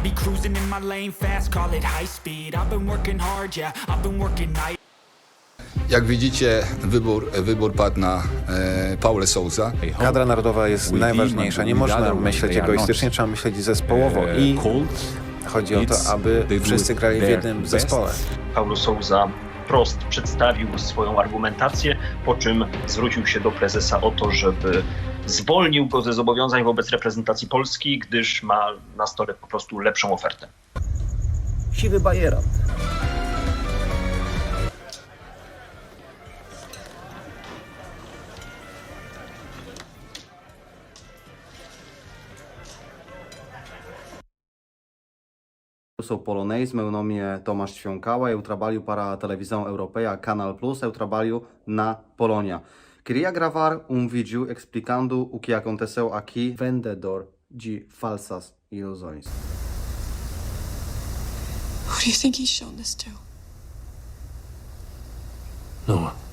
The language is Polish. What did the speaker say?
I'll be cruising in my lane fast, call it high speed. I've been working hard, yeah, I've been working night. Jak widzicie, wybór, wybór padł na e, Paule Souza. Kadra narodowa jest najważniejsza. Nie można myśleć egoistycznie, trzeba myśleć zespołowo i chodzi o to, aby wszyscy grali w jednym zespole. Paulo Souza wprost przedstawił swoją argumentację, po czym zwrócił się do prezesa o to, żeby zwolnił go ze zobowiązań wobec reprezentacji Polski, gdyż ma na stole po prostu lepszą ofertę. Siwy bajerat. Eu sou polonês, meu nome é Tomasz Ćwiąkała, eu trabalho para a televisão europeia Canal Plus, eu trabalho na Polônia. Queria gravar um vídeo explicando o que aconteceu aqui, vendedor de falsas ilusões. Who do you think he's shown this to? No one.